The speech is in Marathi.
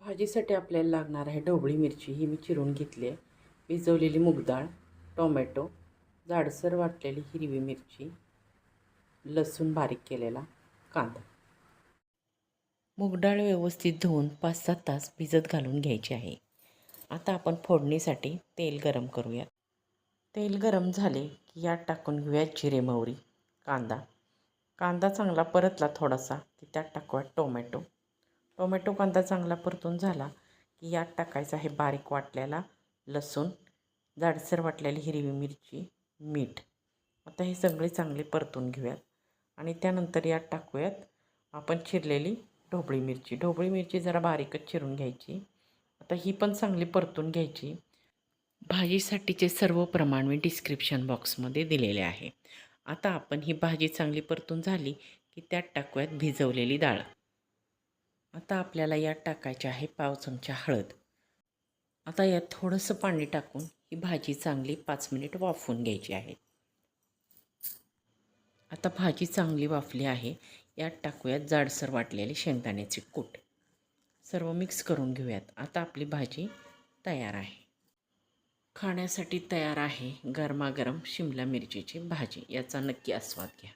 भाजीसाठी आपल्याला लागणार आहे ढोबळी मिरची. ही मी चिरून घेतली आहे. भिजवलेली मूगडाळ टोमॅटो जाडसर वाटलेली हिरवी मिरची लसूण बारीक केलेला कांदा. मूगडाळ व्यवस्थित धुवून पाच सात तास भिजत घालून घ्यायची आहे. आता आपण फोडणीसाठी तेल गरम करूयात. तेल गरम झाले की यात टाकून घेऊयात जिरे मोहरी कांदा. कांदा चांगला परतला थोडासा की त्यात टाकूयात टोमॅटो. टोमॅटो कांदा चांगला परतून झाला की यात टाकायचा आहे बारीक वाटलेला लसूण जाडसर वाटलेली हिरवी मिरची मीठ. आता हे सगळे चांगले परतून घेऊयात आणि त्यानंतर यात टाकूयात आपण चिरलेली ढोबळी मिरची. ढोबळी मिरची जरा बारीकच चिरून घ्यायची. आता ही पण चांगली परतून घ्यायची. भाजीसाठीचे सर्व प्रमाण मी डिस्क्रिप्शन बॉक्समध्ये दिलेले आहे. आता आपण ही भाजी चांगली परतून झाली की त्यात टाकूयात भिजवलेली डाळ. आता आपल्याला यात टाकायचे आहे पाव चमचा हळद. आता यात थोडंसं पाणी टाकून ही भाजी चांगली पाच मिनिट वाफवून घ्यायची आहे. आता भाजी चांगली वाफली आहे. यात टाकूयात जाडसर वाटलेले शेंगदाण्याचे कूट. सर्व मिक्स करून घेऊयात. आता आपली भाजी तयार आहे. खाण्यासाठी तयार आहे गरमागरम शिमला मिरचीची भाजी. याचा नक्की आस्वाद घ्या.